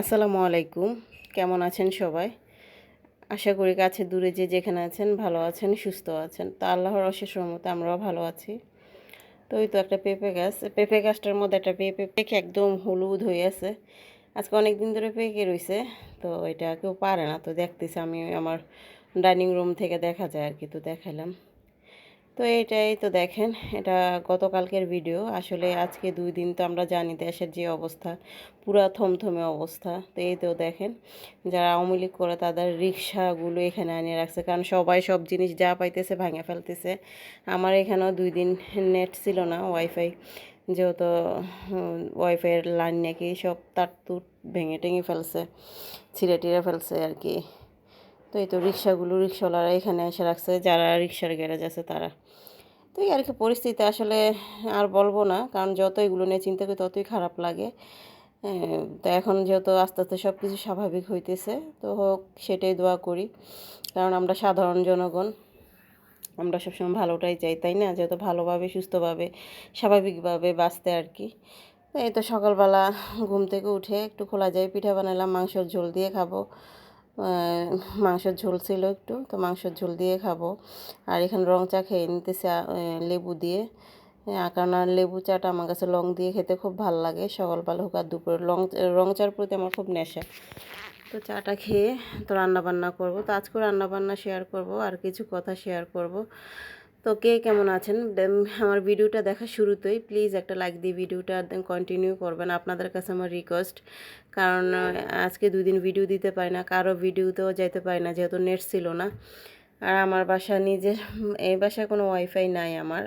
আসসালামু আলাইকুম। কেমন আছেন সবাই? আশা করি কাছে দূরে যে যেখানে আছেন, ভালো আছেন, সুস্থ আছেন। তা আল্লাহর অশেষ রহমতে আমরাও ভালো আছি। তো ওই তো একটা পেঁপে গাছ। পেঁপে গাছটার মধ্যে একটা পেঁপে পেকে একদম হলুদ হয়ে আছে। আজকে অনেক দিন ধরে পেকে রয়েছে তো এটা কেউ পারে না। তো দেখতেছি আমি আমার ডাইনিং রুম থেকে দেখা যায় আর কি, তো দেখালাম তো এটাই তো দেখেন, এটা গতকালকের ভিডিও আসলে আজকে দুই দিন তো আমরা জানি দেশের যে অবস্থা, পুরা থমথমে অবস্থা। তো এই তো দেখেন, যারা আওয়ামী লীগ করে তাদের রিক্সাগুলো এখানে আনিয়ে রাখছে। কারণ সবাই সব জিনিস যা পাইতেছে ভাঙে ফেলতেছে। আমার এখানেও দুই দিন নেট ছিল না ওয়াইফাই যেহেতু ওয়াইফাইয়ের লাইন নাকি সব তার তুট ভেঙে টেঙে ফেলছে ছিঁড়ে টিড়ে ফেলছে আর কি। তো এই তো রিক্সাগুলো রিক্সাওয়ালারা এখানে এসে রাখছে, যারা রিক্সার গ্যারেজ আছে তারা। তো এই আর কি পরিস্থিতি আসলে আর বলব না, কারণ যত এগুলো নিয়ে চিন্তা করি ততই খারাপ লাগে। তো এখন যেহেতু আস্তে আস্তে সব কিছু স্বাভাবিক হইতেছে, তো হোক সেটাই দোয়া করি, কারণ আমরা সাধারণ জনগণ, আমরা সবসময় ভালোটাই চাই, তাই না? যেহেতু ভালোভাবে, সুস্থভাবে, স্বাভাবিকভাবে বাঁচতে আর কি। এই তো সকালবেলা ঘুম থেকে উঠে একটু খোলা যায়, পিঠা বানালাম, মাংসর ঝোল দিয়ে খাব। মাংসের ঝোল ছিল একটু, তো মাংসের ঝোল দিয়ে খাব। আর এখানে রং চা খেয়ে নিতেছে লেবু দিয়ে। কারণ লেবু চাটা আমার কাছে লং দিয়ে খেতে খুব ভালো লাগে সকালবেলা হোক আর দুপুরে। লং, রং চার প্রতি আমার খুব নেশা। তো চাটা খেয়ে তো রান্নাবান্না করব। তো আজকে রান্নাবান্না শেয়ার করব, আর কিছু কথা শেয়ার করব। তো কে কেমন আছেন? আমার ভিডিওটা দেখা শুরুতেই প্লিজ একটা লাইক দিয়ে ভিডিওটা কন্টিনিউ করবেন। আপনাদের কাছে আমার রিকোয়েস্ট কারণ আজকে দুই দিন ভিডিও দিতে পারি না, কারও ভিডিওতেও যাইতে পারি না, যেহেতু নেট ছিল না। আর আমার বাসা নিজের, এই বাসায় কোনো ওয়াইফাই নাই আমার।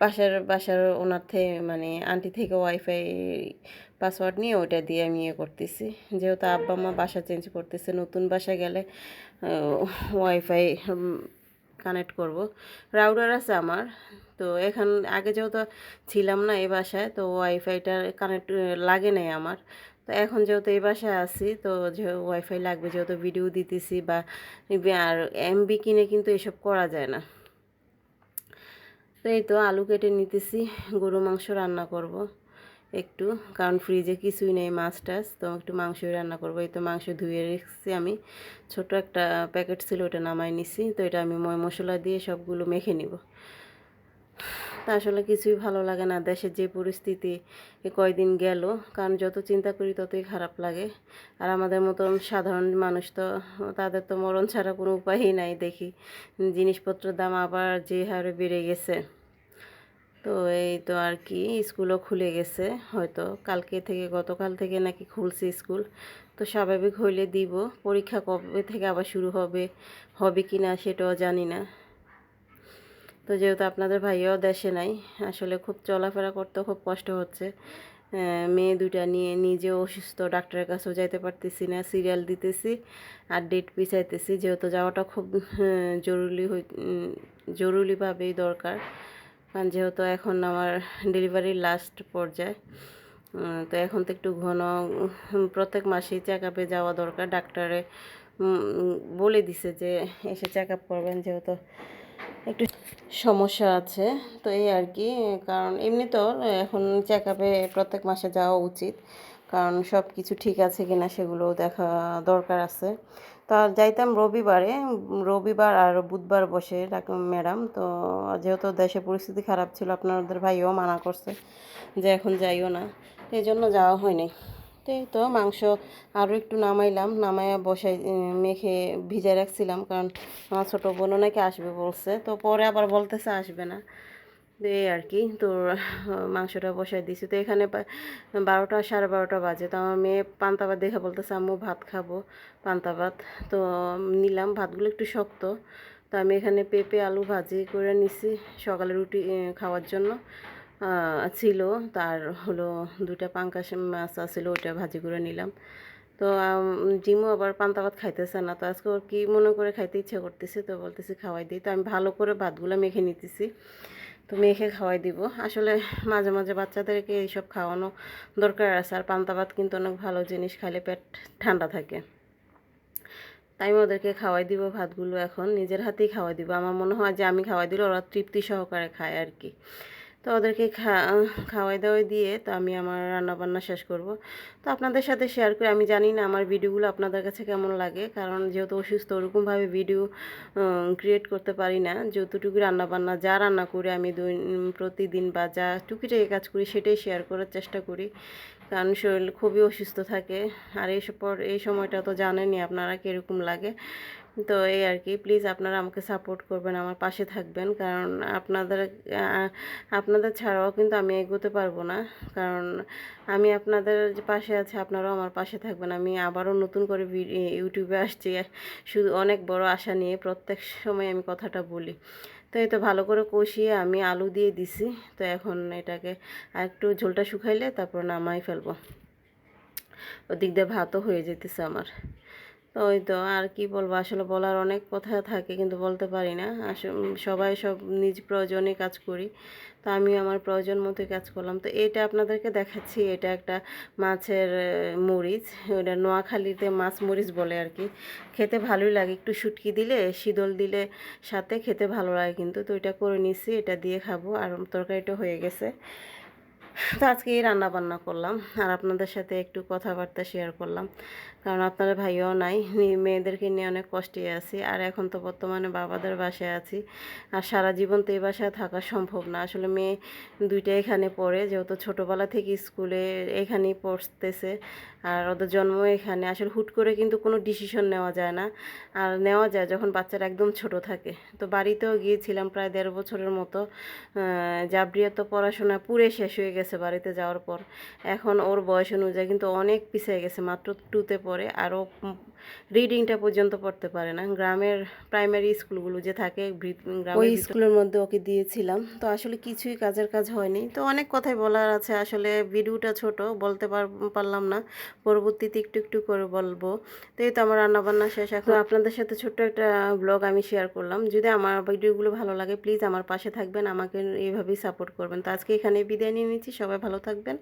বাসার বাসার ওনার থেকে মানে আন্টি থেকে ওয়াইফাই পাসওয়ার্ড নিয়ে ওইটা দিয়ে আমি ইয়ে করতেছি। যেহেতু আব্বা মা বাসা চেঞ্জ করতেছে, নতুন বাসা গেলে ওয়াইফাই কানেক্ট করব। রাউটার আছে আমার। তো এখন আগে যেহেতু ছিলাম না এই বাসায়, তো ওয়াইফাইটা কানেক্ট লাগে নাই আমার। তো এখন যেহেতু এই বাসায় আছি, তো যে ওয়াইফাই লাগবে, যেহেতু ভিডিও দিতেছি বা আর এমবি কিনে কিন্তু এসব করা যায় না। তো এই তো আলু কেটে নিতেছি, গরু মাংস রান্না করব। একটু, কারণ ফ্রিজে কিছুই নেই, মাছ টাছ, তো একটু মাংসই রান্না করব। এই তো মাংস ধুয়ে রেখেছি আমি। ছোট একটা প্যাকেট ছিল, ওটা নামাই নিছি, তো এটা আমি ময় মশলা দিয়ে সবগুলো মেখে নিব। তা আসলে কিছুই ভালো লাগে না দেশের যে পরিস্থিতি কয়দিন গেল, কারণ যত চিন্তা করি ততই খারাপ লাগে। আর আমাদের মতন সাধারণ মানুষ তো, তাদের তো মরণ ছাড়া কোনো উপায়ই নাই, দেখি। জিনিসপত্রের দাম আবার যে হারে বেড়ে গেছে। তো এই তো আর কি, স্কুলও খুলে গেছে হয়তো। কালকে থেকে, গতকাল থেকে নাকি খুলছে স্কুল। তো স্বাভাবিক হইলে দিব। পরীক্ষা কবে থেকে আবার শুরু হবে হবে কি না সেটাও জানি না। তো যেহেতু আপনাদের ভাইয়াও দেশে নাই, আসলে খুব চলাফেরা করতে খুব কষ্ট হচ্ছে। মেয়ে দুটা নিয়ে নিজেও অসুস্থ, ডাক্তারের কাছেও যাইতে পারতেছি না, সিরিয়াল দিতেছি আর ডেট পিছাইতেছি। যেহেতু যাওয়াটা খুব জরুরি জরুরিভাবেই দরকার। যেহেতু এখন আমার ডেলিভারির লাস্ট পর্যায়ে তো এখন তো একটু ঘন প্রত্যেক মাসেই চেক আপে যাওয়া দরকার। ডাক্তারে বলে দিছে যে এসে চেক আপ করবেন যেহেতু একটু সমস্যা আছে। তো এই আর কি, কারণ এমনি তো এখন চেক আপে প্রত্যেক মাসে যাওয়া উচিত, কারণ সব কিছু ঠিক আছে কিনা সেগুলো দেখা দরকার আছে। তা যাইতাম রবিবারে, রবিবার আর বুধবার বসে ম্যাডাম। তো যেহেতু দেশে পরিস্থিতি খারাপ ছিল, আপনাদের ভাইও মানা করছে যে এখন যাইও না। এই জন্য যাওয়া হয়নি। এই তো মাংস আরও একটু নামাইলাম, নামাইয়া বসাই মেখে ভিজে রাখছিলাম। কারণ আমার ছোটো বোনও নাকি আসবে বলছে। তো পরে আবার বলতেছে আসবে না। এই আর কি তো মাংসটা বসাই দিছি। তো এখানে বারোটা, সাড়ে বারোটা বাজে। তো আমার মেয়ে পান্তা ভাত দেখে বলতেছে, আম্মু, ভাত খাব, পান্তা ভাত। তো নিলাম। ভাতগুলো একটু শক্ত। তো আমি এখানে পেঁপে, আলু ভাজি করে নিছি সকালে রুটি খাওয়ার জন্য। ছিল। তার হলো দুটা পাঙ্কাশ মাছ আছিল, ওইটা ভাজি করে নিলাম। তো জিমু আবার পান্তা ভাত খাইতেছে না। তো আজকে ওর কী মনে করে খাইতে ইচ্ছে করতেছে, তো বলতেছি খাওয়াই দিই। তো আমি ভালো করে ভাতগুলো মেখে নিতেছি। তো মেয়েকে খাওয়াই দিব। আসলে মাঝে মাঝে বাচ্চাদেরকে এইসব খাওয়ানো দরকার আছে, আর পান্তা ভাত কিন্তু অনেক ভালো জিনিস, খাইলে পেট ঠান্ডা থাকে। তাই আমি ওদেরকে খাওয়াই দিব ভাতগুলো এখন, নিজের হাতেই খাওয়াই দিব। আমার মনে হয় যে আমি খাওয়াই দিলে ওরা তৃপ্তি সহকারে খায় আর কি। তো ওদেরকে খা, খাওয়াই দাওয়াই দিয়ে তো আমি আমার রান্নাবান্না শেষ করব। তো আপনাদের সাথে শেয়ার করে, আমি জানি না আমার ভিডিওগুলো আপনাদের কাছে কেমন লাগে, কারণ যেহেতু অসুস্থ ওরকমভাবে ভিডিও ক্রিয়েট করতে পারি না, যতটুকু রান্নাবান্না, যা রান্না করি আমি দৈন- প্রতিদিন বা যা টুকিটাকি কাজ করি সেটাই শেয়ার করার চেষ্টা করি, কারণ শরীর খুবই অসুস্থ থাকে। আর এই পর, এই সময়টা তো জানেনই আপনারা কীরকম লাগে। তো এই আর কি প্লিজ আপনারা আমাকে সাপোর্ট করবেন, আমার পাশে থাকবেন। কারণ আপনাদের আপনাদের ছাড়াও কিন্তু আমি এগোতে পারব না। কারণ আমি আপনাদের যে পাশে আছে, আপনারাও আমার পাশে থাকবেন। আমি আবারও নতুন করে ইউটিউবে আসছি। শুধু অনেক বড় আশা নিয়ে প্রত্যেক সময় আমি কথাটা বলি। তো এই তো ভালো করে কষিয়ে আমি আলু দিয়ে দিছি। তো এখন এটাকে একটু ঝোলটা শুকাইলে তারপর নামাই ফেলব। ওদিক দিয়ে ভাতও হয়ে যেতেছে আমার। তো ওই তো আর কি বলব, আসলে বলার অনেক কথা থাকে কিন্তু বলতে পারি না। সবাই সব নিজ প্রয়োজনে কাজ করি, তো আমি আমার প্রয়োজন মতোই কাজ করলাম। তো এটা আপনাদেরকে দেখাচ্ছি, এটা একটা মাছের মরিচ ওটা নোয়াখালীতে মাছ মরিচ বলে আর কি। খেতে ভালোই লাগে, একটু শুটকি দিলে, শীতল দিলে সাথে খেতে ভালো লাগে কিন্তু। তো এটা করে নিছি, এটা দিয়ে খাব, আর তরকারিটা হয়ে গেছে। তো আজকে এই রান্না বান্না করলাম, আর আপনাদের সাথে একটু কথাবার্তা শেয়ার করলাম। কারণ আপনার ভাইও নাই মেয়েদেরকে নিয়ে অনেক কষ্টে আছি। আর এখন তো বর্তমানে বাবাদের বাসায় আছি। আর সারা জীবন তো এই বাসায় থাকা সম্ভব না। আসলে মেয়ে দুইটা এখানে পড়ে, যেহেতু ছোটোবেলা থেকে স্কুলে এখানেই পড়তেছে। আর ওদের জন্ম এখানে। আসলে হুট করে কিন্তু কোনো ডিসিশন নেওয়া যায় না। আর নেওয়া যায় যখন বাচ্চারা একদম ছোট থাকে। তো বাড়িতেও গিয়েছিলাম প্রায় দেড় বছরের মতো। জাবরিয়া তো পড়াশোনা পুরে শেষ হয়ে গেছে বাড়িতে যাওয়ার পর। এখন ওর বয়স অনুযায়ী কিন্তু অনেক পিছিয়ে গেছে। মাত্র টুতে পড়ে। আরও রিডিংটা পর্যন্ত পড়তে পারে না। গ্রামের প্রাইমারি স্কুলগুলো যে থাকে ওই স্কুলের মধ্যে ওকে দিয়েছিলাম। তো আসলে কিছুই কাজের কাজ হয়নি। তো অনেক কথাই বলার আছে। আসলে ভিডিওটা ছোট বলতে পার- পারলাম না। পরবর্তীতে একটু একটু করে বলব। তো এই তো আমার রান্নাবান্না শেষ। এখন আপনাদের সাথে ছোট্ট একটা ব্লগ আমি শেয়ার করলাম। যদি আমার ভিডিওগুলো ভালো লাগে প্লিজ আমার পাশে থাকবেন। আমাকে এইভাবেই সাপোর্ট করবেন। তো আজকে এখানে বিদায় নিয়ে নিচ্ছি। সবাই ভালো থাকবেন।